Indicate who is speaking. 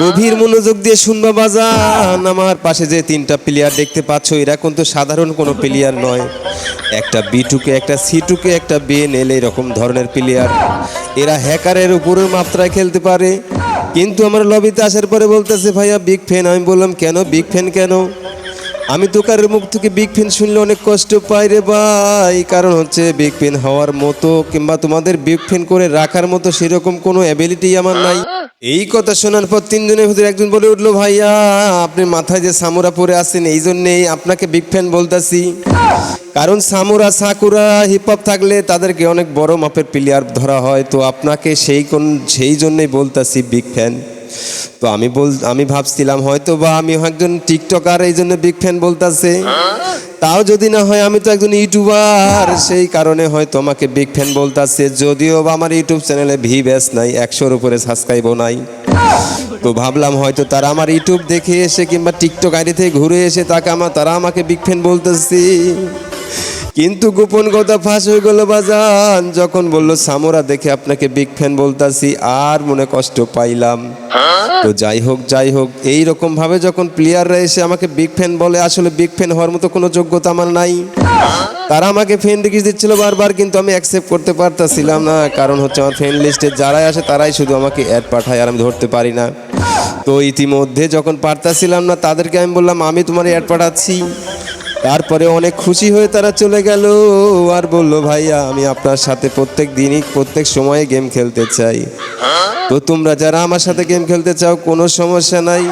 Speaker 1: গভীর মনোযোগ দিয়ে শুনবা বাজান। আমার পাশে যে তিনটা প্লেয়ার দেখতে পাচ্ছ, এরা কিন্তু সাধারণ কোনো প্লেয়ার নয়। একটা বিটুকে একটা সিটুকে একটা বিএনএল এরকম ধরনের প্লেয়ার এরা হ্যাকারের উপরের মাত্রায় খেলতে পারে। কিন্তু আমার লবিতে আসার পরে বলতেছে, ভাইয়া বিগ ফ্যান আমি বললাম, কেন? বিগ ফ্যান কেন? আমি দোকানের মুখ থেকে বিগ ফ্যান শুনলে অনেক কষ্ট পাই রে ভাই। কারণ হচ্ছে বিগ ফ্যান হওয়ার মতো কিংবা তোমাদের বিগ ফ্যান করে রাখার মতো সেরকম কোনো অ্যাবিলিটি আমার নাই। এই কথা শোনার পর তিনজনের ভিতরে একজন বলে উঠল, ভাইয়া, আপনি মাথায় যে সামুরা পরে আসেন এই জন্যেই আপনাকে বিগ ফ্যান বলতেছি। কারণ সামুরা, সাকুরা হিপ হপ থাকলে তাদেরকে অনেক বড় মাপের প্লেয়ার ধরা হয়। তো আপনাকে সেই কোন, সেই জন্যই বলতাছি বিগ ফ্যান তো আমি বল, আমি ভাবছিলাম হয়তো বা আমি একজন টিকটকার, এই জন্য বিগ ফ্যান বলতাছে। তাও যদি না হয়, আমি তো একজন ইউটিউবার, সেই কারণে হয়তো আমাকে বিগ ফ্যান বলতাছে। যদিও বা আমার ইউটিউব চ্যানেলে ভি ব্যাস নাই, একশোর উপরে সাবস্ক্রাইবও নাই। তো ভাবলাম হয়তো তারা আমার ইউটিউব দেখে এসে কিংবা টিকটক আইডি থেকে ঘুরে এসে তাকে আমার তারা আমাকে বিগ ফ্যান বলতেছি। কিন্তু গোপন কথা ফাঁস হয়ে গেল বাজান। যখন বলল সামোরা দেখে আপনাকে বিগ ফ্যান বলতাছি আর মনে কষ্ট পাইলাম। তো যাই হোক যাই হোক এই রকম ভাবে যখন প্লেয়াররা এসে আমাকে বিগ ফ্যান বলে আসলে বিগ ফ্যান হওয়ার মতো কোনো যোগ্যতা আমার নাই। তারা আমাকে ফ্রেন্ড রিকোয়েস্ট দিচ্ছিল বারবার কিন্তু আমি অ্যাকসেপ্ট করতে পারতাছিলাম না কারণ হচ্ছে আমার ফ্রেন্ড লিস্টে যারাই আসে তারাই শুধু আমাকে অ্যাড পাঠায় আর আমি ধরতে পারি না। তো ইতিমধ্যে যখন পারতাছিলাম না তাদেরকে আমি বললাম আমি তোমার অ্যাড পাঠাচ্ছি। তারপরে অনেক খুশি হয়ে তারা চলে গেল। আর বলল ভাইয়া আমি আপনার সাথে প্রত্যেক দিনই প্রত্যেক সময়ে গেম খেলতে চাই। তো তোমরা যারা আমার সাথে গেম খেলতে চাও, কোনো সমস্যা নাই।